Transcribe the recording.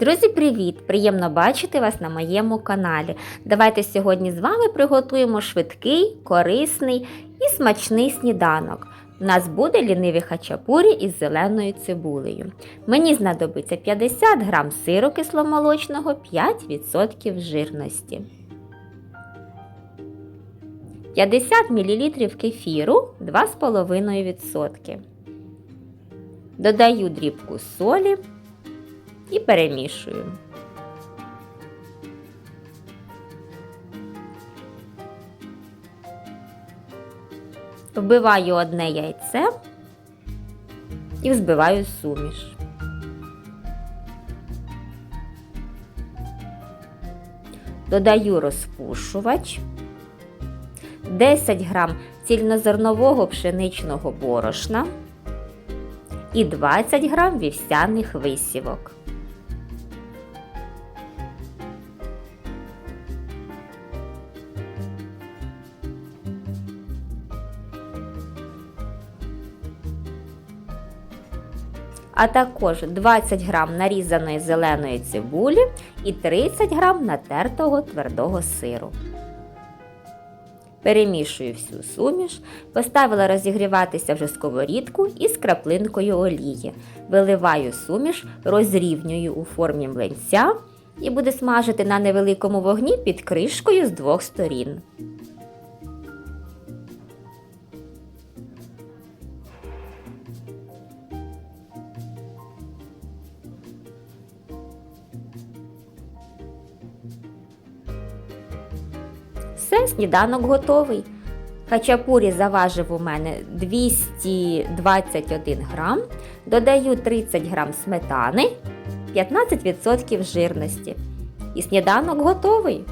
Друзі, привіт! Приємно бачити вас на моєму каналі. Давайте сьогодні з вами приготуємо швидкий, корисний і смачний сніданок. У нас буде ліниві хачапурі із зеленою цибулею. Мені знадобиться 50 г сиру кисломолочного, 5% жирності. 50 мл кефіру 2,5%. Додаю дрібку солі і перемішую. Вбиваю одне яйце і взбиваю суміш. Додаю розпушувач, 10 грам цільнозернового пшеничного борошна і 20 грам вівсяних висівок. А також 20 грам нарізаної зеленої цибулі і 30 грам натертого твердого сиру. Перемішую всю суміш, поставила розігріватися вже сковорідку із краплинкою олії. Виливаю суміш, розрівнюю у формі млинця і буде смажити на невеликому вогні під кришкою з двох сторін. Все, сніданок готовий. Хачапурі заважив у мене 221 грам. Додаю 30 грам сметани, 15% жирності. І сніданок готовий.